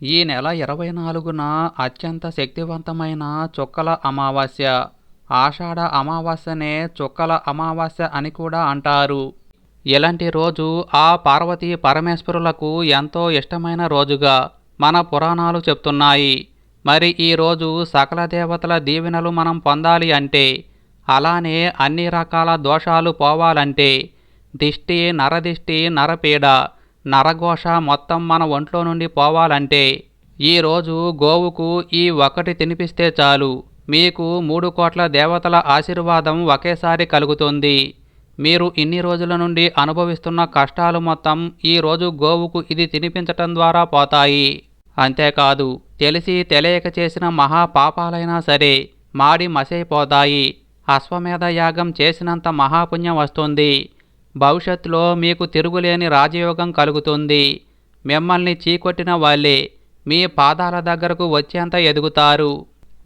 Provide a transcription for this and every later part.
ఈ నెల ఇరవై నాలుగున అత్యంత శక్తివంతమైన చుక్కల అమావాస్య. ఆషాఢ అమావాస్యనే చుక్కల అమావాస్య అని కూడా అంటారు. ఇలాంటి రోజు ఆ పార్వతీ పరమేశ్వరులకు ఎంతో ఇష్టమైన రోజుగా మన పురాణాలు చెప్తున్నాయి. మరి ఈ రోజు సకల దేవతల దీవెనలు మనం పొందాలి అంటే అలానే అన్ని రకాల దోషాలు పోవాలంటే దిష్టి నరదిష్టి నరపీడ నరఘోష మొత్తం మన ఒంట్లో నుండి పోవాలంటే ఈరోజు గోవుకు ఈ ఒకటి తినిపిస్తే చాలు. మీకు మూడు కోట్ల దేవతల ఆశీర్వాదం ఒకేసారి కలుగుతుంది. మీరు ఇన్ని రోజుల నుండి అనుభవిస్తున్న కష్టాలు మొత్తం ఈరోజు గోవుకు ఇది తినిపించటం ద్వారా పోతాయి. అంతేకాదు తెలిసి తెలియక చేసిన మహా పాపాలైనా సరే మాడి మసైపోతాయి. అశ్వమేధ యాగం చేసినంత మహాపుణ్యం వస్తుంది. భవిష్యత్తులో మీకు తిరుగులేని రాజయోగం కలుగుతుంది. మిమ్మల్ని చీకొట్టిన వాళ్ళే మీ పాదాల దగ్గరకు వచ్చేంత ఎదుగుతారు.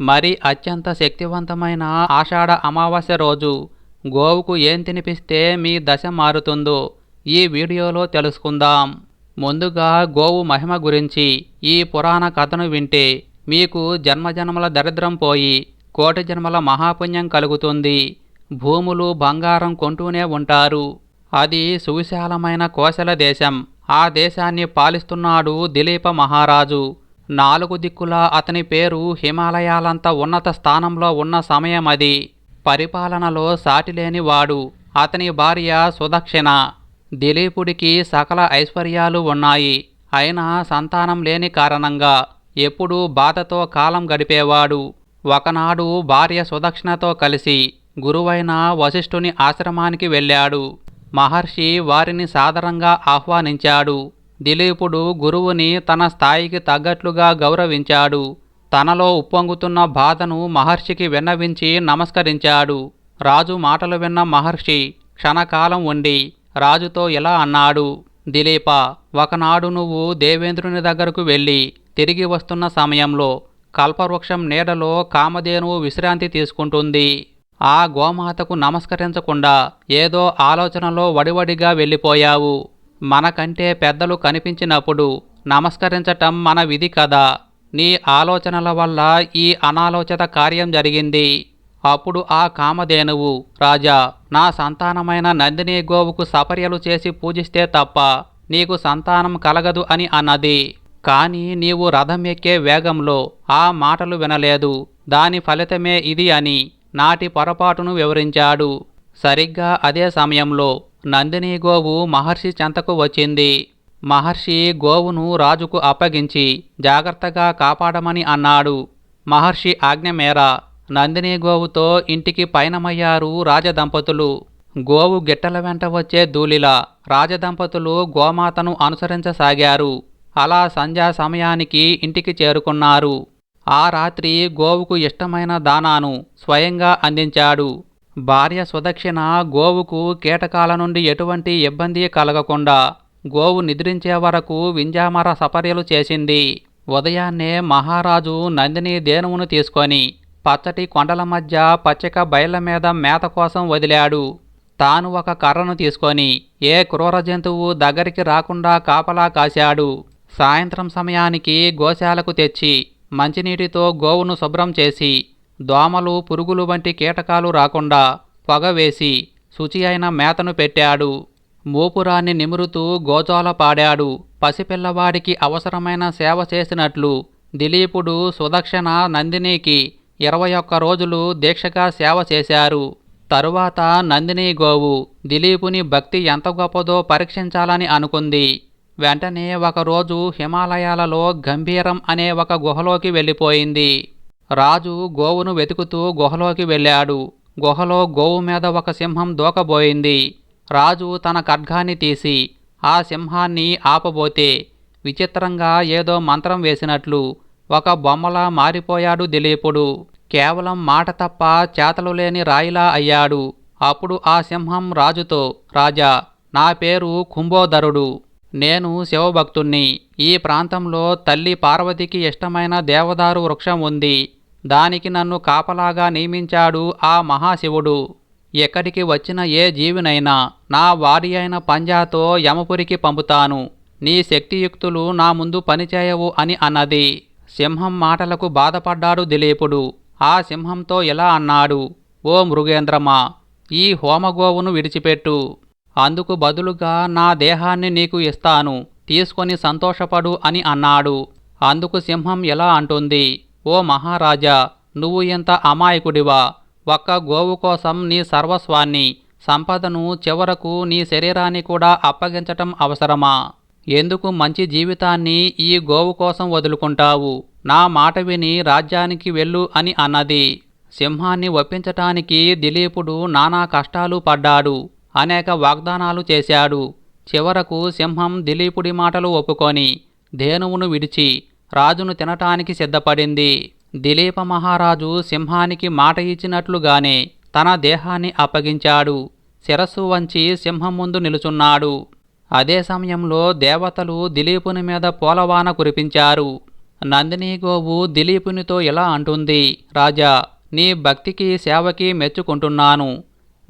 మరి అత్యంత శక్తివంతమైన ఆషాఢ అమావాస్య రోజు గోవుకు ఏం తినిపిస్తే మీ దశ మారుతుందో ఈ వీడియోలో తెలుసుకుందాం. ముందుగా గోవు మహిమ గురించి ఈ పురాణ కథను వింటే మీకు జన్మజన్మల దరిద్రం పోయి కోటి జన్మల మహాపుణ్యం కలుగుతుంది. భూములు బంగారం కొంటూనే ఉంటారు. అది సువిశాలమైన కోశల దేశం. ఆ దేశాన్ని పాలిస్తున్నాడు దిలీప మహారాజు. నాలుగు దిక్కులా అతని పేరు హిమాలయాలంత ఉన్నత స్థానంలో ఉన్న సమయం అది పరిపాలనలో సాటిలేని వాడు అతని భార్య సుదక్షిణ. దిలీపుడికి సకల ఐశ్వర్యాలు ఉన్నాయి. అయినా సంతానం లేని కారణంగా ఎప్పుడూ బాధతో కాలం గడిపేవాడు. ఒకనాడు భార్య సుదక్షిణతో కలిసి గురువైన వశిష్ఠుని ఆశ్రమానికి వెళ్ళాడు. మహర్షి వారిని సాదరంగా ఆహ్వానించాడు. దిలీపుడు గురువుని తన స్థాయికి తగ్గట్లుగా గౌరవించాడు. తనలో ఉప్పొంగుతున్న బాధను మహర్షికి విన్నవించి నమస్కరించాడు. రాజు మాటలు విన్న మహర్షి క్షణకాలం ఉండి రాజుతో ఇలా అన్నాడు దిలీప ఒకనాడు నువ్వు దేవేంద్రుని దగ్గరకు వెళ్ళి తిరిగి వస్తున్న సమయంలో కల్పవృక్షం నీడలో కామధేనువు విశ్రాంతి తీసుకుంటుంది. ఆ గోమాతకు నమస్కరించకుండా ఏదో ఆలోచనలో వడివడిగా వెళ్ళిపోయావు. మనకంటే పెద్దలు కనిపించినప్పుడు నమస్కరించటం మన విధి కదా. నీ ఆలోచనల వల్ల ఈ అనాలోచిత కార్యం జరిగింది. అప్పుడు ఆ కామధేనువు రాజా నా సంతానమైన నందిని గోవుకు సపర్యలు చేసి పూజిస్తే తప్ప నీకు సంతానం కలగదు అని అన్నది. కానీ నీవు రథం ఎక్కే వేగంలో ఆ మాటలు వినలేదు. దాని ఫలితమే ఇది అని. నాటి పొరపాటును వివరించాడు. సరిగ్గా అదే సమయంలో నందిని గోవు మహర్షి చెంతకు వచ్చింది. మహర్షి గోవును రాజుకు అప్పగించి జాగ్రత్తగా కాపాడమని అన్నాడు. మహర్షి ఆజ్ఞ మేర నందిని గోవుతో ఇంటికి పయనమయ్యారు రాజదంపతులు. గోవు గిట్టల వెంట వచ్చే ధూళిలా రాజదంపతులు గోమాతను అనుసరించసాగారు. అలా సంధ్యా సమయానికి ఇంటికి చేరుకున్నారు. ఆ రాత్రి గోవుకు ఇష్టమైన దానాను స్వయంగా అందించాడు. భార్య సుదక్షిణ గోవుకు కీటకాల నుండి ఎటువంటి ఇబ్బంది కలగకుండా గోవు నిద్రించే వరకు వింజామర సపర్యలు చేసింది. ఉదయాన్నే మహారాజు నందిని దేనువును తీసుకొని పచ్చటి కొండల మధ్య పచ్చిక బయళ్ళ మీద మేత కోసం వదిలాడు. తాను ఒక కర్రను తీసుకొని ఏ క్రూర జంతువు దగ్గరికి రాకుండా కాపలా కాశాడు. సాయంత్రం సమయానికి గోశాలకు తెచ్చి మంచినీటితో గోవును శుభ్రం చేసి దోమలు పురుగులు వంటి కీటకాలు రాకుండా పొగ వేసి శుచి అయిన మేతను పెట్టాడు. మూపురాన్ని నిమురుతూ గోజాల పాడాడు. పసిపిల్లవాడికి అవసరమైన సేవ చేసినట్లు దిలీపుడు సుదక్షిణ నందినికి ఇరవై ఒక్క రోజులు దీక్షగా సేవ చేశారు. తరువాత నందిని గోవు దిలీపుని భక్తి ఎంత గొప్పదో పరీక్షించాలని అనుకుంది. వెంటనే ఒకరోజు హిమాలయాలలో గంభీరం అనే ఒక గుహలోకి వెళ్ళిపోయింది. రాజు గోవును వెతుకుతూ గుహలోకి వెళ్ళాడు. గుహలో గోవు మీద ఒక సింహం దూకబోయింది. రాజు తన ఖడ్గాన్ని తీసి ఆ సింహాన్ని ఆపబోతే విచిత్రంగా ఏదో మంత్రం వేసినట్లు ఒక బొమ్మలా మారిపోయాడు దిలీపుడు. కేవలం మాట తప్ప చేతలు లేని రాయిలా అయ్యాడు. అప్పుడు ఆ సింహం రాజుతో రాజా నా పేరు కుంభోదరుడు. నేను శివభక్తుణ్ణి. ఈ ప్రాంతంలో తల్లి పార్వతికి ఇష్టమైన దేవదారు వృక్షం ఉంది. దానికి నన్ను కాపలాగా నియమించాడు ఆ మహాశివుడు. ఎక్కడికి వచ్చిన ఏ జీవినైనా నా వారి అయిన పంజాతో యమపురికి పంపుతాను. నీ శక్తియుక్తులు నా ముందు పనిచేయవు అని అన్నది. సింహం మాటలకు బాధపడ్డాడు దిలీపుడు. ఆ సింహంతో ఇలా అన్నాడు ఓ మృగేంద్రమా ఈ హోమగోవును విడిచిపెట్టు. అందుకు బదులుగా నా దేహాన్ని నీకు ఇస్తాను తీసుకొని సంతోషపడు అని అన్నాడు. అందుకు సింహం ఎలా అంటుంది ఓ మహారాజా నువ్వు ఇంత అమాయకుడివా ఒక్క గోవు కోసం నీ సర్వస్వాన్ని సంపదను చివరకు నీ శరీరాన్ని కూడా అప్పగించటం అవసరమా? ఎందుకు మంచి జీవితాన్ని ఈ గోవు కోసం వదులుకుంటావు? నా మాట విని రాజ్యానికి వెళ్ళు అని అన్నది. సింహాన్ని ఒప్పించటానికి దిలీపుడు నానా కష్టాలు పడ్డాడు. అనేక వాగ్దానాలు చేశాడు. చివరకు సింహం దిలీపుడి మాటలు ఒప్పుకొని ధేనువును విడిచి రాజును తినటానికి సిద్ధపడింది. దిలీప మహారాజు సింహానికి మాట ఇచ్చినట్లుగానే తన దేహాన్ని అప్పగించాడు. శిరస్సు వంచి సింహం ముందు నిలుచున్నాడు. అదే సమయంలో దేవతలు దిలీపుని మీద పూలవాన కురిపించారు. నందిని గోవు దిలీపునితో ఇలా అంటుంది రాజా నీ భక్తికి సేవకి మెచ్చుకుంటున్నాను.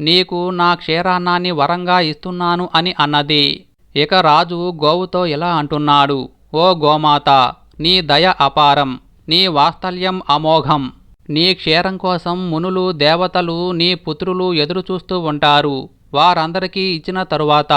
నీకు నా క్షీరాన్నాన్ని వరంగా ఇస్తున్నాను అని అన్నది. ఇక రాజు గోవుతో ఇలా అంటున్నాడు ఓ గోమాత నీ దయ అపారం నీ వాత్సల్యం అమోఘం. నీ క్షీరం కోసం మునులు దేవతలు నీ పుత్రులు ఎదురుచూస్తూ ఉంటారు. వారందరికీ ఇచ్చిన తరువాత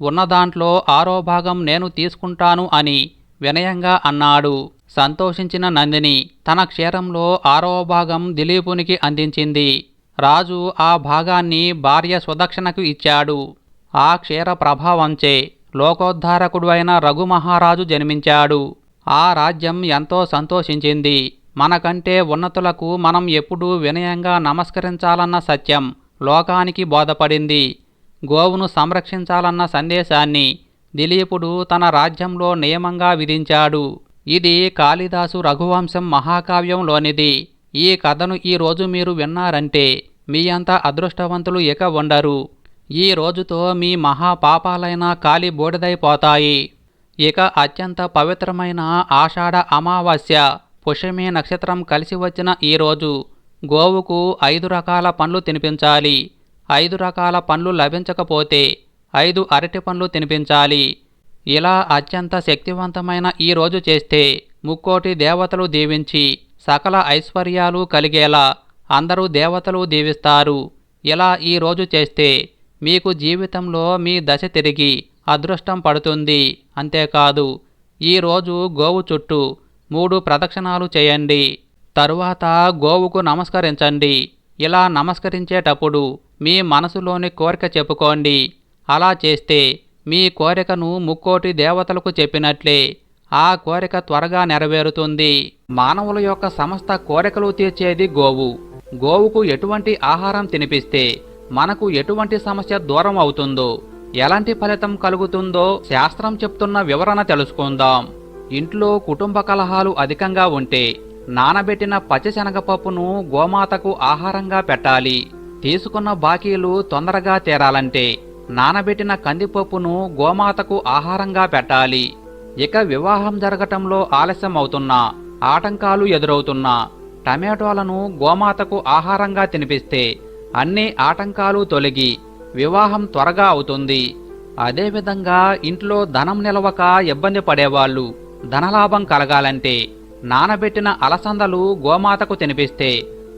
ఉన్న దాంట్లో ఆరో భాగం నేను తీసుకుంటాను అని వినయంగా అన్నాడు. సంతోషించిన నందిని తన క్షీరంలో ఆరో భాగం దిలీపునికి అందించింది. రాజు ఆ భాగాన్ని భార్య సుదక్షిణకు ఇచ్చాడు. ఆ క్షీర ప్రభావంచే లోకోద్ధారకుడు అయిన రఘుమహారాజు జన్మించాడు. ఆ రాజ్యం ఎంతో సంతోషించింది. మనకంటే ఉన్నతులకు మనం ఎప్పుడూ వినయంగా నమస్కరించాలన్న సత్యం లోకానికి బోధపడింది. గోవును సంరక్షించాలన్న సందేశాన్ని దిలీపుడు తన రాజ్యంలో నియమంగా విధించాడు. ఇది కాళిదాసు రఘువంశం మహాకావ్యంలోనిది. ఈ కథను ఈ రోజు మీరు విన్నారంటే మీ అంత అదృష్టవంతులు ఇక ఉండరు. ఈ రోజుతో మీ మహాపాపాలైన కాలి బోడిదైపోతాయి. ఇక అత్యంత పవిత్రమైన ఆషాఢ అమావాస్య పుష్యమి నక్షత్రం కలిసి వచ్చిన ఈ రోజు గోవుకు ఐదు రకాల పండ్లు తినిపించాలి. ఐదు రకాల పండ్లు లభించకపోతే ఐదు అరటి పండ్లు తినిపించాలి. ఇలా అత్యంత శక్తివంతమైన ఈ రోజు చేస్తే ముక్కోటి దేవతలు దీవించి సకల ఐశ్వర్యాలు కలిగేలా అందరూ దేవతలు దీవిస్తారు. ఇలా ఈరోజు చేస్తే మీకు జీవితంలో మీ దశ తిరిగి అదృష్టం పడుతుంది. అంతేకాదు ఈరోజు గోవు చుట్టూ మూడు ప్రదక్షిణాలు చేయండి. తరువాత గోవుకు నమస్కరించండి. ఇలా నమస్కరించేటప్పుడు మీ మనసులోని కోరిక చెప్పుకోండి. అలా చేస్తే మీ కోరికను ముక్కోటి దేవతలకు చెప్పినట్లే ఆ కోరిక త్వరగా నెరవేరుతుంది. మానవుల యొక్క సమస్త కోరికలు తీర్చేది గోవు. గోవుకు ఎటువంటి ఆహారం తినిపిస్తే మనకు ఎటువంటి సమస్య దూరం అవుతుందో ఎలాంటి ఫలితం కలుగుతుందో శాస్త్రం చెప్తున్న వివరణ తెలుసుకుందాం. ఇంట్లో కుటుంబ కలహాలు అధికంగా ఉంటే నానబెట్టిన పచ్చిశనగపప్పును గోమాతకు ఆహారంగా పెట్టాలి. తీసుకున్న బాకీలు తొందరగా తీరాలంటే నానబెట్టిన కందిపప్పును గోమాతకు ఆహారంగా పెట్టాలి. ఇక వివాహం జరగటంలో ఆలస్యం అవుతున్నా ఆటంకాలు ఎదురవుతున్నా టమాటోలను గోమాతకు ఆహారంగా తినిపిస్తే అన్ని ఆటంకాలు తొలగి వివాహం త్వరగా అవుతుంది. అదేవిధంగా ఇంట్లో ధనం నిలవక ఇబ్బంది పడేవాళ్ళు ధనలాభం కలగాలంటే నానబెట్టిన అలసందలు గోమాతకు తినిపిస్తే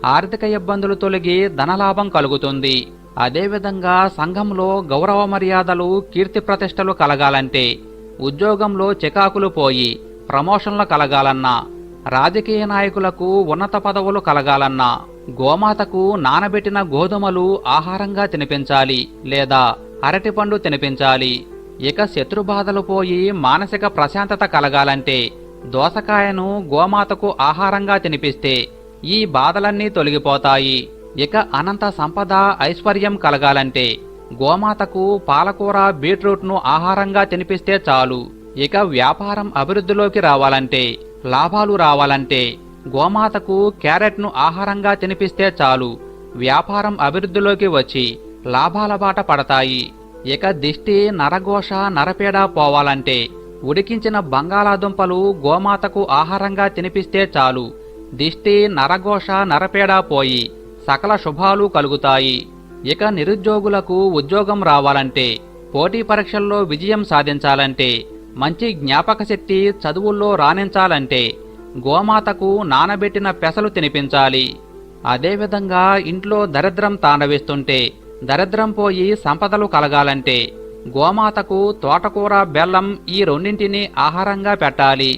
ఆర్థిక ఇబ్బందులు తొలగి ధనలాభం కలుగుతుంది. అదేవిధంగా సంఘంలో గౌరవ మర్యాదలు కీర్తి ప్రతిష్టలు కలగాలంటే ఉద్యోగంలో చికాకులు పోయి ప్రమోషన్లు కలగాలన్నా రాజకీయ నాయకులకు ఉన్నత పదవులు కలగాలన్నా గోమాతకు నానబెట్టిన గోధుమలు ఆహారంగా తినిపించాలి లేదా అరటిపండు తినిపించాలి. ఇక శత్రుబాధలు పోయి మానసిక ప్రశాంతత కలగాలంటే దోసకాయను గోమాతకు ఆహారంగా తినిపిస్తే ఈ బాధలన్నీ తొలగిపోతాయి. ఇక అనంత సంపద ఐశ్వర్యం కలగాలంటే గోమాతకు పాలకూర బీట్రూట్ను ఆహారంగా తినిపిస్తే చాలు. ఇక వ్యాపారం అభివృద్ధిలోకి రావాలంటే లాభాలు రావాలంటే గోమాతకు క్యారెట్ను ఆహారంగా తినిపిస్తే చాలు. వ్యాపారం అభివృద్ధిలోకి వచ్చి లాభాల బాట పడతాయి. ఇక దిష్టి నరఘోష నరపేడ పోవాలంటే ఉడికించిన బంగాళాదుంపలు గోమాతకు ఆహారంగా తినిపిస్తే చాలు. దిష్టి నరఘోష నరపేడ పోయి సకల శుభాలు కలుగుతాయి. ఇక నిరుద్యోగులకు ఉద్యోగం రావాలంటే పోటీ పరీక్షల్లో విజయం సాధించాలంటే మంచి జ్ఞాపక శక్తి చదువుల్లో రాణించాలంటే గోమాతకు నానబెట్టిన పెసలు తినిపించాలి. అదేవిధంగా ఇంట్లో దరిద్రం తాండవిస్తుంటే దరిద్రం పోయి సంపదలు కలగాలంటే గోమాతకు తోటకూర బెల్లం ఈ రెండింటిని ఆహారంగా పెట్టాలి.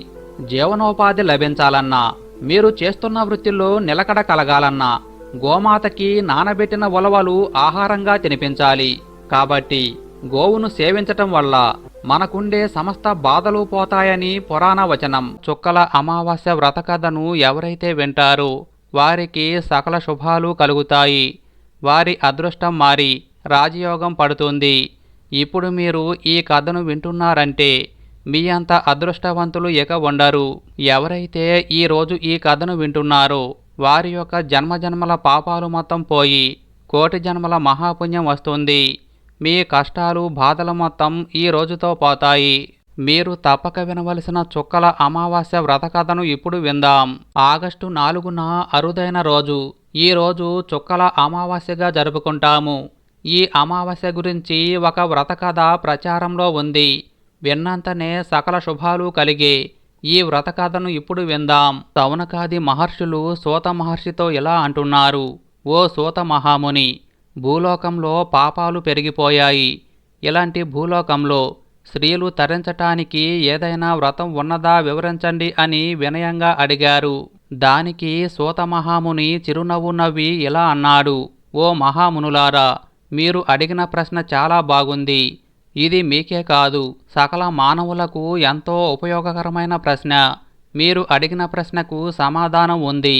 జీవనోపాధి లభించాలన్నా మీరు చేస్తున్న వృత్తిలో నిలకడ కలగాలన్నా గోమాతకి నానబెట్టిన ఉలవలు ఆహారంగా తినిపించాలి. కాబట్టి గోవును సేవించటం వల్ల మనకుండే సమస్త బాధలు పోతాయని పురాణ వచనం. చుక్కల అమావాస్య వ్రత కథను ఎవరైతే వింటారో వారికి సకల శుభాలు కలుగుతాయి. వారి అదృష్టం మారి రాజయోగం పడుతుంది. ఇప్పుడు మీరు ఈ కథను వింటున్నారంటే మీ అంత అదృష్టవంతులు ఇక ఉండరు. ఎవరైతే ఈ రోజు ఈ కథను వింటున్నారో వారి యొక్క జన్మజన్మల పాపాలు మొత్తం పోయి కోటి జన్మల మహాపుణ్యం వస్తుంది. మీ కష్టాలు బాధలు మొత్తం ఈ రోజుతో పోతాయి. మీరు తప్పక వినవలసిన చుక్కల అమావాస్య వ్రత కథను ఇప్పుడు విందాం. ఆగస్టు నాలుగున అరుదైన రోజు. ఈ రోజు చుక్కల అమావాస్యగా జరుపుకుంటాము. ఈ అమావాస్య గురించి ఒక వ్రత కథ ప్రచారంలో ఉంది. విన్నంతనే సకల శుభాలు కలిగే ఈ వ్రత కథను ఇప్పుడు విందాం. సౌనకాది మహర్షులు సూత మహర్షితో ఇలా అంటున్నారు? ఓ సూత మహాముని భూలోకంలో పాపాలు పెరిగిపోయాయి. ఇలాంటి భూలోకంలో స్త్రీలు తరించటానికి ఏదైనా వ్రతం ఉన్నదా వివరించండి అని వినయంగా అడిగారు. దానికి సూత మహాముని చిరునవ్వు నవ్వి ఇలా అన్నాడు. ఓ మహామునులారా మీరు అడిగిన ప్రశ్న చాలా బాగుంది. ఇది మీకే కాదు. సకల మానవులకు ఎంతో ఉపయోగకరమైన ప్రశ్న. మీరు అడిగిన ప్రశ్నకు సమాధానం ఉంది.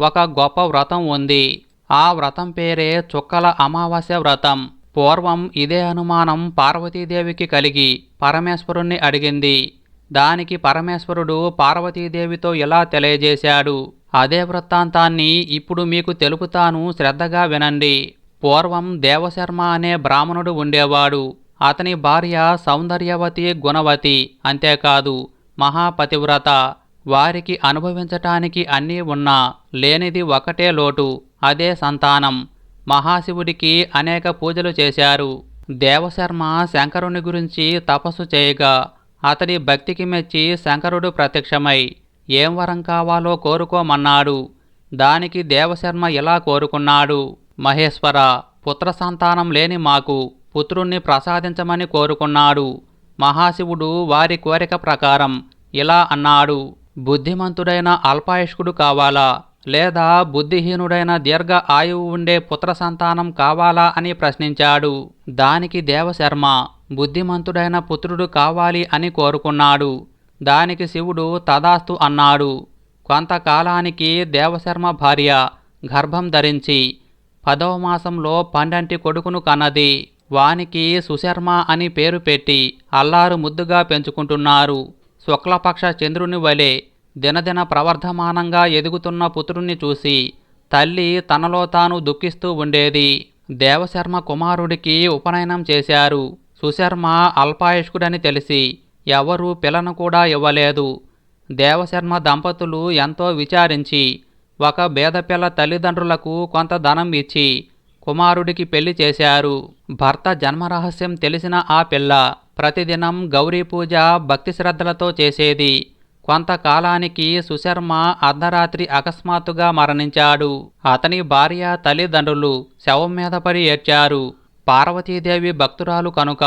ఒక గొప్ప వ్రతం ఉంది. ఆ వ్రతం పేరే చుక్కల అమావాస్య వ్రతం. పూర్వం ఇదే అనుమానం పార్వతీదేవికి కలిగి పరమేశ్వరుణ్ణి అడిగింది. దానికి పరమేశ్వరుడు పార్వతీదేవితో ఇలా తెలియజేశాడు. అదే వృత్తాంతాన్ని ఇప్పుడు మీకు తెలుపుతాను శ్రద్ధగా వినండి. పూర్వం దేవశర్మ అనే బ్రాహ్మణుడు ఉండేవాడు. అతని భార్య సౌందర్యవతి గుణవతి అంతేకాదు మహాపతివ్రత. వారికి అనుభవించటానికి అన్నీ ఉన్నా లేనిది ఒకటే లోటు అదే సంతానం. మహాశివుడికి అనేక పూజలు చేశారు. దేవశర్మ శంకరుని గురించి తపస్సు చేయగా అతడి భక్తికి మెచ్చి శంకరుడు ప్రత్యక్షమై ఏం వరం కావాలో కోరుకోమన్నాడు. దానికి దేవశర్మ ఇలా కోరుకున్నాడు. మహేశ్వర పుత్ర సంతానం లేని మాకు. పుత్రుణ్ణి ప్రసాదించమని కోరుకున్నాడు. మహాశివుడు వారి కోరిక ప్రకారం ఇలా అన్నాడు. బుద్ధిమంతుడైన అల్పాయుష్కుడు కావాలా? లేదా బుద్ధిహీనుడైన దీర్ఘ ఆయువు ఉండే పుత్ర సంతానం కావాలా అని ప్రశ్నించాడు. దానికి దేవశర్మ బుద్ధిమంతుడైన పుత్రుడు కావాలి అని కోరుకున్నాడు. దానికి శివుడు తదాస్తు అన్నాడు. కొంతకాలానికి దేవశర్మ భార్య గర్భం ధరించి పదవ మాసంలో పండంటి కొడుకును కన్నది. వానికి సుశర్మ అని పేరు పెట్టి అల్లారు ముద్దుగా పెంచుకుంటున్నారు. శుక్లపక్ష చంద్రుని వలె దినదిన ప్రవర్ధమానంగా ఎదుగుతున్న పుత్రుణ్ణి చూసి తల్లి తనలో తాను దుఃఖిస్తూ ఉండేది. దేవశర్మ కుమారుడికి ఉపనయనం చేశారు. సుశర్మ అల్పాయుష్కుడని తెలిసి ఎవరూ పిల్లను కూడా ఇవ్వలేదు. దేవశర్మ దంపతులు ఎంతో విచారించి ఒక బేదపిల్ల తల్లిదండ్రులకు కొంత ధనం ఇచ్చి కుమారుడికి పెళ్ళి చేశారు. భర్త జన్మరహస్యం తెలిసిన ఆ పిల్ల ప్రతిదినం గౌరీ పూజ భక్తి శ్రద్ధలతో చేసేది. కొంతకాలానికి సుశర్మ అర్ధరాత్రి అకస్మాత్తుగా మరణించాడు. అతని భార్య తల్లిదండ్రులు శవం మీద పడి ఏడ్చారు. పార్వతీదేవి భక్తురాలు కనుక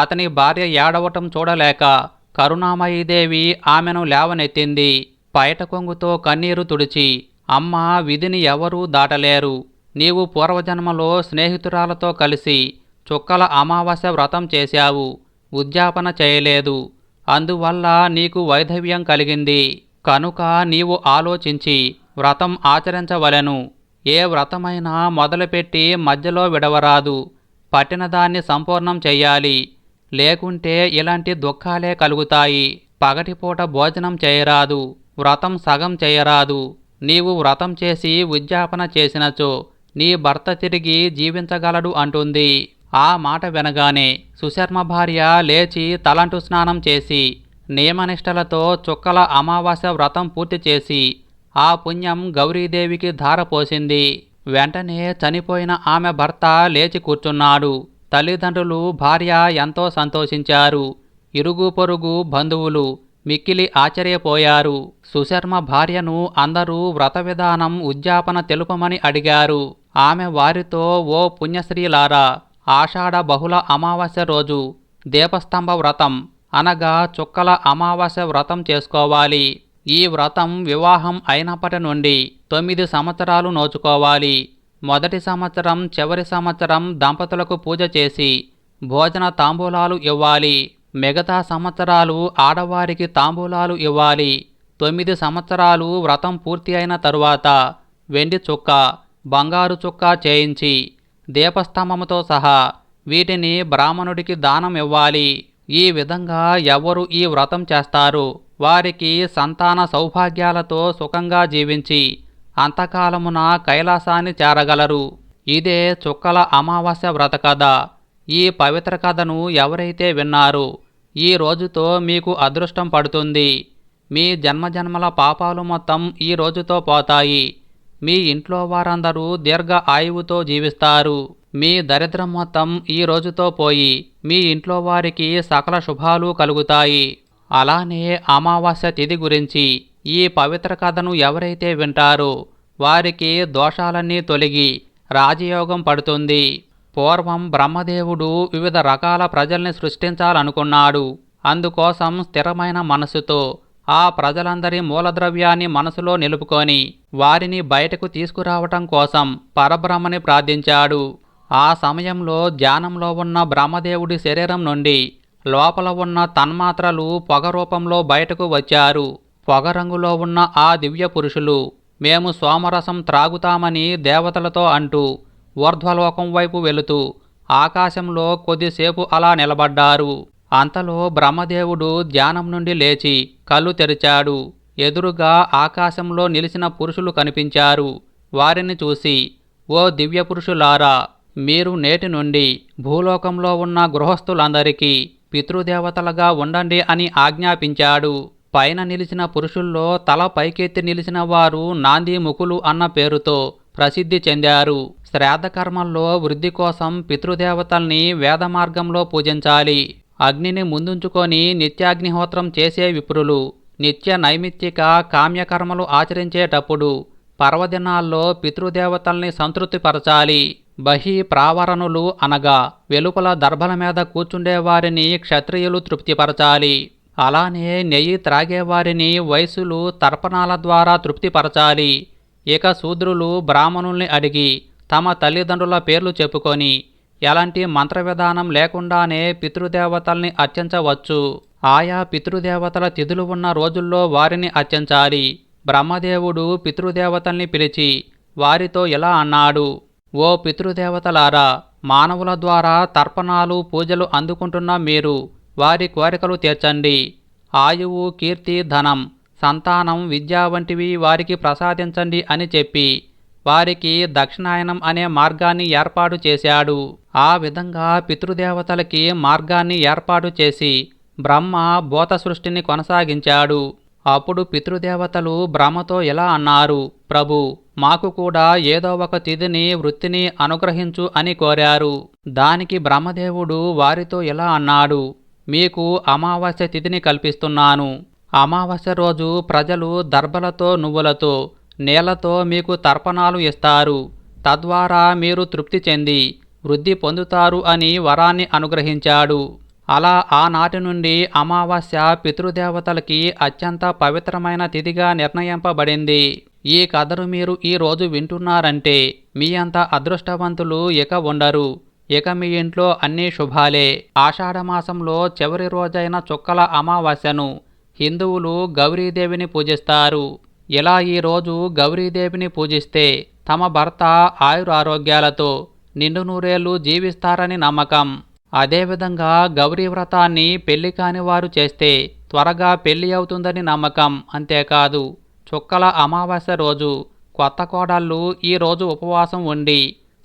అతని భార్య ఏడవటం చూడలేక కరుణామయీదేవి ఆమెను లేవనెత్తింది. పైట కొంగుతో కన్నీరు తుడిచి అమ్మ విధిని ఎవరూ దాటలేరు. నీవు పూర్వజన్మలో స్నేహితురాలతో కలిసి చుక్కల అమావాస్య వ్రతం చేశావు ఉద్యాపన చేయలేదు. అందువల్ల నీకు వైధవ్యం కలిగింది. కనుక నీవు ఆలోచించి వ్రతం ఆచరించవలెను. ఏ వ్రతమైనా మొదలుపెట్టి మధ్యలో విడవరాదు. పట్టినదాన్ని సంపూర్ణం చెయ్యాలి. లేకుంటే ఇలాంటి దుఃఖాలే కలుగుతాయి. పగటిపూట భోజనం చేయరాదు. వ్రతం సగం చేయరాదు. నీవు వ్రతం చేసి ఉద్యాపన చేసినచో నీ భర్త తిరిగి జీవించగలడు అంటుంది. ఆ మాట వినగానే సుశర్మ భార్య లేచి తలంటు స్నానం చేసి నియమనిష్టలతో చుక్కల అమావాస్య వ్రతం పూర్తి చేసి ఆ పుణ్యం గౌరీదేవికి ధారపోసింది. వెంటనే చనిపోయిన ఆమె భర్త లేచి కూర్చున్నాడు. తల్లిదండ్రులు భార్య ఎంతో సంతోషించారు. ఇరుగు పొరుగు బంధువులు మిక్కిలి ఆశ్చర్యపోయారు. సుశర్మ భార్యను అందరూ వ్రత విధానం ఉద్యాపన తెలుపమని అడిగారు. ఆమె వారితో ఓ పుణ్యశ్రీలారా ఆషాఢ బహుళ అమావాస్య రోజు దీపస్తంభ వ్రతం అనగా చుక్కల అమావాస్య వ్రతం చేసుకోవాలి. ఈ వ్రతం వివాహం అయినప్పటి నుండి తొమ్మిది సంవత్సరాలు నోచుకోవాలి. మొదటి సంవత్సరం చివరి సంవత్సరం దంపతులకు పూజ చేసి భోజన తాంబూలాలు ఇవ్వాలి. మిగతా సంవత్సరాలు ఆడవారికి తాంబూలాలు ఇవ్వాలి. తొమ్మిది సంవత్సరాలు వ్రతం పూర్తి అయిన తరువాత వెండి చుక్క బంగారు చుక్క చేయించి దీపస్తంభముతో సహా వీటిని బ్రాహ్మణుడికి దానం ఇవ్వాలి. ఈ విధంగా ఎవరు ఈ వ్రతం చేస్తారు? వారికి సంతాన సౌభాగ్యాలతో సుఖంగా జీవించి అంతకాలమున కైలాసాన్ని చేరగలరు. ఇదే చుక్కల అమావాస్య వ్రత కథ ఈ పవిత్ర కథను ఎవరైతే విన్నారో? ఈ రోజుతో మీకు అదృష్టం పడుతుంది. మీ జన్మజన్మల పాపాలు మొత్తం ఈ రోజుతో పోతాయి. మీ ఇంట్లో వారందరూ దీర్ఘ ఆయువుతో జీవిస్తారు. మీ దరిద్రం మొత్తం ఈ రోజుతో పోయి మీ ఇంట్లో వారికి సకల శుభాలు కలుగుతాయి. అలానే అమావాస్య తిథి గురించి ఈ పవిత్ర కథను ఎవరైతే వింటారో వారికి దోషాలన్నీ తొలగి రాజయోగం పడుతుంది. పూర్వం బ్రహ్మదేవుడు వివిధ రకాల ప్రజల్ని సృష్టించాలనుకున్నాడు. అందుకోసం స్థిరమైన మనసుతో ఆ ప్రజలందరి మూలద్రవ్యాన్ని మనసులో నిలుపుకొని వారిని బయటకు తీసుకురావటం కోసం పరబ్రహ్మని ప్రార్థించాడు. ఆ సమయంలో ధ్యానంలో ఉన్న బ్రహ్మదేవుడి శరీరం నుండి లోపల ఉన్న తన్మాత్రలు పొగ రూపంలో బయటకు వచ్చారు. పొగ రంగులో ఉన్న ఆ దివ్య పురుషులు మేము సోమరసం త్రాగుతామని దేవతలతో అంటూ ఊర్ధ్వలోకం వైపు వెళుతూ ఆకాశంలో కొద్దిసేపు అలా నిలబడ్డారు. అంతలో బ్రహ్మదేవుడు ధ్యానం నుండి లేచి కళ్ళు తెరిచాడు. ఎదురుగా ఆకాశంలో నిలిచిన పురుషులు కనిపించారు. వారిని చూసి ఓ దివ్య పురుషులారా మీరు నేటి నుండి భూలోకంలో ఉన్న గృహస్థులందరికీ పితృదేవతలుగా ఉండండి అని ఆజ్ఞాపించాడు. పైన నిలిచిన పురుషుల్లో తల పైకెత్తి నిలిచిన వారు నాంది ముకులు అన్న పేరుతో ప్రసిద్ధి చెందారు. శ్రాద్ధకర్మల్లో వృద్ధి కోసం పితృదేవతల్ని వేద మార్గంలో పూజించాలి. అగ్నిని ముందుంచుకొని నిత్యాగ్నిహోత్రం చేసే విప్రులు నిత్య నైమిత్తిక కామ్యకర్మలు ఆచరించేటప్పుడు పర్వదినాల్లో పితృదేవతల్ని సంతృప్తిపరచాలి. బహి ప్రావరణులు అనగా వెలుపల దర్భల మీద కూర్చుండేవారిని క్షత్రియులు తృప్తిపరచాలి. అలానే నెయ్యి త్రాగేవారిని వయసులు తర్పణాల ద్వారా తృప్తిపరచాలి. ఇక శూద్రులు బ్రాహ్మణుల్ని అడిగి తమ తల్లిదండ్రుల పేర్లు చెప్పుకొని ఎలాంటి మంత్ర విధానం లేకుండానే పితృదేవతల్ని అర్చించవచ్చు. ఆయా పితృదేవతల తిథులు ఉన్న రోజుల్లో వారిని అర్చించాలి. బ్రహ్మదేవుడు పితృదేవతల్ని పిలిచి వారితో ఇలా అన్నాడు ఓ పితృదేవతలారా మానవుల ద్వారా తర్పణాలు పూజలు అందుకుంటున్న మీరు వారి కోరికలు తీర్చండి. ఆయువు కీర్తి ధనం సంతానం విద్య వంటివి వారికి ప్రసాదించండి అని చెప్పి వారికి దక్షిణాయనం అనే మార్గాన్ని ఏర్పాటు చేశాడు. ఆ విధంగా పితృదేవతలకి మార్గాన్ని ఏర్పాటు చేసి బ్రహ్మ భూత సృష్టిని కొనసాగించాడు. అప్పుడు పితృదేవతలు బ్రహ్మతో ఇలా అన్నారు ప్రభు మాకు కూడా ఏదో ఒక తిథిని వృత్తిని అనుగ్రహించు అని కోరారు. దానికి బ్రహ్మదేవుడు వారితో ఇలా అన్నాడు మీకు అమావాస్య తిథిని కల్పిస్తున్నాను. అమావాస్య రోజు ప్రజలు దర్భలతో నువ్వులతో నేలతో మీకు తర్పణాలు ఇస్తారు. తద్వారా మీరు తృప్తి చెంది వృద్ధి పొందుతారు అని వరాన్ని అనుగ్రహించాడు. అలా ఆనాటి నుండి అమావాస్య పితృదేవతలకి అత్యంత పవిత్రమైన తిథిగా నిర్ణయింపబడింది. ఈ కథను మీరు ఈ రోజు వింటున్నారంటే మీ అంత అదృష్టవంతులు ఇక ఉండరు. ఇక మీ ఇంట్లో అన్నీ శుభాలే. ఆషాఢమాసంలో చివరి రోజైన చుక్కల అమావాస్యను హిందువులు గౌరీదేవిని పూజిస్తారు. ఇలా ఈ రోజు గౌరీదేవిని పూజిస్తే తమ భర్త ఆయురారోగ్యాలతో నిండు నూరేళ్ళు జీవిస్తారని నమ్మకం. అదేవిధంగా గౌరీ వ్రతాన్ని పెళ్ళి కాని వారు చేస్తే త్వరగా పెళ్ళి అవుతుందని నమ్మకం అంతేకాదు. చుక్కల అమావాస్య రోజు కొత్త కోడళ్ళు ఈరోజు ఉపవాసం ఉండి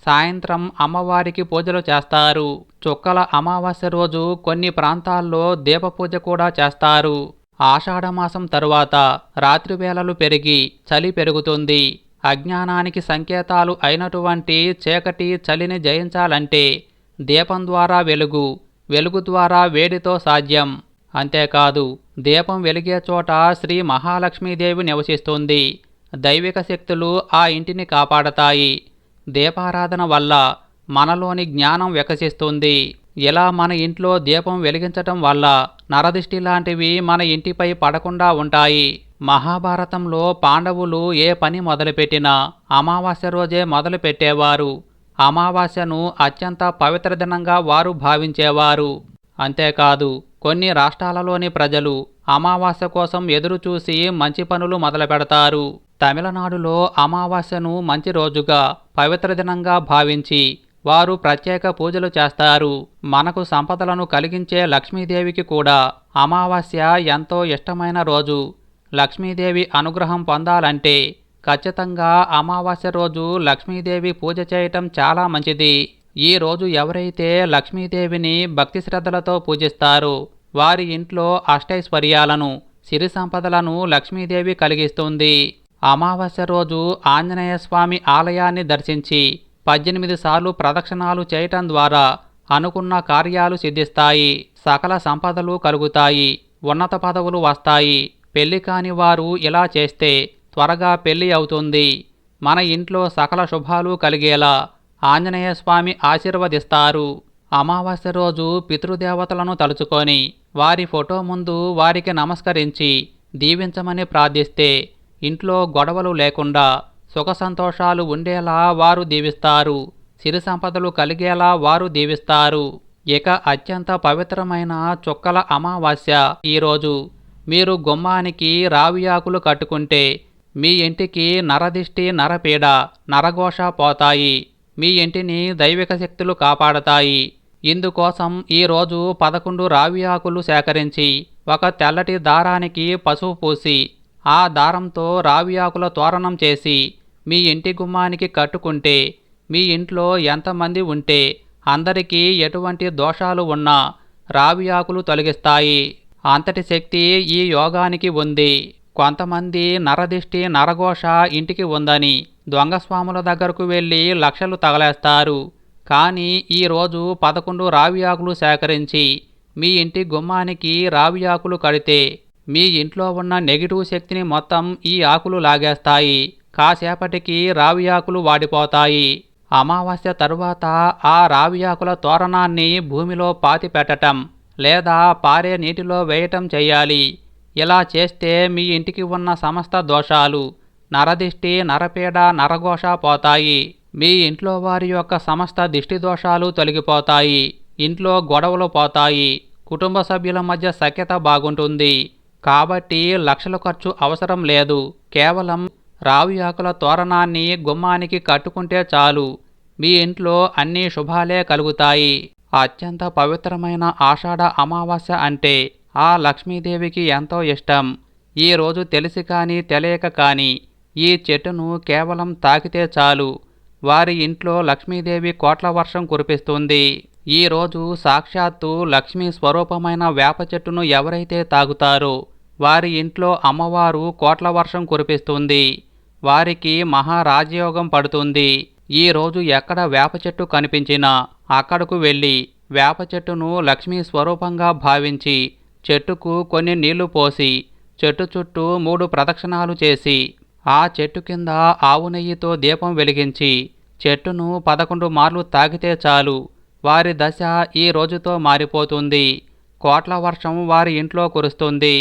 సాయంత్రం అమ్మవారికి పూజలు చేస్తారు. చుక్కల అమావాస్య రోజు కొన్ని ప్రాంతాల్లో దీపపూజ కూడా చేస్తారు. ఆషాఢమాసం తరువాత రాత్రివేళలు పెరిగి చలి పెరుగుతుంది. అజ్ఞానానికి సంకేతాలు అయినటువంటి చీకటి చలిని జయించాలంటే దీపం ద్వారా వెలుగు వెలుగు ద్వారా వేడితో సాధ్యం. అంతేకాదు దీపం వెలిగే చోట శ్రీ మహాలక్ష్మీదేవి నివసిస్తుంది. దైవిక శక్తులు ఆ ఇంటిని కాపాడతాయి. దీపారాధన వల్ల మనలోని జ్ఞానం వికసిస్తుంది. ఇలా మన ఇంట్లో దీపం వెలిగించటం వల్ల నరదిష్టి లాంటివి మన ఇంటిపై పడకుండా ఉంటాయి? మహాభారతంలో పాండవులు ఏ పని మొదలుపెట్టినా అమావాస్య రోజే మొదలుపెట్టేవారు. అమావాస్యను అత్యంత పవిత్ర దినంగా వారు భావించేవారు. అంతేకాదు కొన్ని రాష్ట్రాలలోని ప్రజలు అమావాస్య కోసం ఎదురుచూసి మంచి పనులు మొదలుపెడతారు. తమిళనాడులో అమావాస్యను మంచి రోజుగా పవిత్ర దినంగా భావించి వారు ప్రత్యేక పూజలు చేస్తారు. మనకు సంపదలను కలిగించే లక్ష్మీదేవికి కూడా అమావాస్య ఎంతో ఇష్టమైన రోజు. లక్ష్మీదేవి అనుగ్రహం పొందాలంటే ఖచ్చితంగా అమావాస్య రోజు లక్ష్మీదేవి పూజ చేయటం చాలా మంచిది. ఈ రోజు ఎవరైతే లక్ష్మీదేవిని భక్తి శ్రద్ధలతో పూజిస్తారో వారి ఇంట్లో అష్టైశ్వర్యాలను సిరి సంపదలను లక్ష్మీదేవి కలిగిస్తుంది. అమావాస్య రోజు ఆంజనేయ స్వామి ఆలయాన్ని దర్శించి పద్దెనిమిది సార్లు ప్రదక్షిణాలు చేయటం ద్వారా అనుకున్న కార్యాలు సిద్ధిస్తాయి సకల సంపదలు కలుగుతాయి ఉన్నత పదవులు వస్తాయి. పెళ్ళి కాని వారు ఇలా చేస్తే త్వరగా పెళ్ళి అవుతుంది. మన ఇంట్లో సకల శుభాలు కలిగేలా ఆంజనేయ స్వామి ఆశీర్వదిస్తారు. అమావాస్య రోజు పితృదేవతలను తలుచుకొని వారి ఫోటో ముందు వారికి నమస్కరించి దీవించమని ప్రార్థిస్తే ఇంట్లో గొడవలు లేకుండా సుఖ సంతోషాలు ఉండేలా వారు దీవిస్తారు. సిరి సంపదలు కలిగేలా వారు దీవిస్తారు. ఇక అత్యంత పవిత్రమైన చుక్కల అమావాస్య. ఈరోజు మీరు గుమ్మానికి రావి ఆకులు కట్టుకుంటే మీ ఇంటికి నరదిష్టి నరపీడ నరఘోష పోతాయి. మీ ఇంటిని దైవిక శక్తులు కాపాడతాయి. ఇందుకోసం ఈరోజు పదకొండు రావి ఆకులు సేకరించి ఒక తెల్లటి దారానికి పసుపు పూసి ఆ దారంతో రావి ఆకుల తోరణం చేసి మీ ఇంటి గుమ్మానికి కట్టుకుంటే మీ ఇంట్లో ఎంతమంది ఉంటే అందరికీ ఎటువంటి దోషాలు ఉన్నా రావి ఆకులు తొలగిస్తాయి. అంతటి శక్తి ఈ యోగానికి ఉంది. కొంతమంది నరదిష్టి నరఘోష ఇంటికి ఉందని దొంగ స్వాముల దగ్గరకు వెళ్ళి లక్షలు తగలేస్తారు. కానీ ఈరోజు పదకొండు రావి ఆకులు సేకరించి మీ ఇంటి గుమ్మానికి రావి ఆకులు కడితే మీ ఇంట్లో ఉన్న నెగిటివ్ శక్తిని మొత్తం ఈ ఆకులు లాగేస్తాయి. కాసేపటికి రావి ఆకులు వాడిపోతాయి. అమావాస్య తరువాత ఆ రావి ఆకుల తోరణాన్ని భూమిలో పాతి పెట్టటం లేదా పారే నీటిలో వేయటం చెయ్యాలి. ఇలా చేస్తే మీ ఇంటికి ఉన్న సమస్త దోషాలు నరదిష్టి నరపీడ నరఘోష పోతాయి. మీ ఇంట్లో వారి యొక్క సమస్త దిష్టి దోషాలు తొలగిపోతాయి. ఇంట్లో గొడవలు పోతాయి. కుటుంబ సభ్యుల మధ్య సఖ్యత బాగుంటుంది. కాబట్టి లక్షల ఖర్చు అవసరం లేదు. కేవలం రావి ఆకుల తోరణాన్ని గుమ్మానికి కట్టుకుంటే చాలు. మీ ఇంట్లో అన్ని శుభాలే కలుగుతాయి. అత్యంత పవిత్రమైన ఆషాఢ అమావాస్య అంటే ఆ లక్ష్మీదేవికి ఎంతో ఇష్టం. ఈ రోజు తెలిసి కానీ తెలియక కానీ ఈ చెట్టును కేవలం తాకితే చాలు. వారి ఇంట్లో లక్ష్మీదేవి కోట్ల వర్షం కురిపిస్తుంది. ఈ రోజు సాక్షాత్తు లక్ష్మీ స్వరూపమైన వేప చెట్టును ఎవరైతే తాగుతారో వారి ఇంట్లో అమ్మవారు కోట్ల వర్షం కురిపిస్తుంది. వారికి మహారాజయోగం పడుతుంది. ఈ రోజు ఎక్కడ వేప చెట్టు కనిపించినా అక్కడకు వెళ్ళి వేప చెట్టును లక్ష్మీ స్వరూపంగా భావించి చెట్టుకు కొన్ని నీళ్ళు పోసి చెట్టు చుట్టూ మూడు ప్రదక్షిణాలు చేసి ఆ చెట్టు కింద ఆవు నెయ్యితో దీపం వెలిగించి చెట్టును పదకొండు మార్లు తాగితే చాలు. వారి దశ ఈ రోజుతో మారిపోతుంది. కోట్ల వర్షం వారి ఇంట్లో కురుస్తుంది.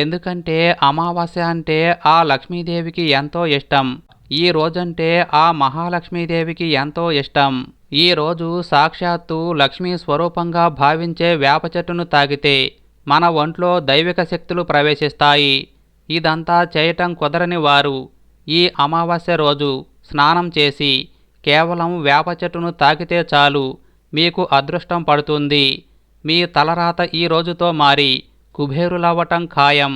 ఎందుకంటే అమావాస్య అంటే ఆ లక్ష్మీదేవికి ఎంతో ఇష్టం. ఈ రోజంటే ఆ మహాలక్ష్మీదేవికి ఎంతో ఇష్టం. ఈ రోజు సాక్షాత్తు లక్ష్మీ స్వరూపంగా భావించే వేప చెట్టును తాగితే మన ఒంట్లో దైవిక శక్తులు ప్రవేశిస్తాయి. ఇదంతా చేయటం కుదరని వారు ఈ అమావాస్య రోజు స్నానం చేసి కేవలం వేప చెట్టును తాకితే చాలు. మీకు అదృష్టం పడుతుంది. మీ తలరాత ఈ రోజుతో మారి కుబేరులవ్వటం ఖాయం.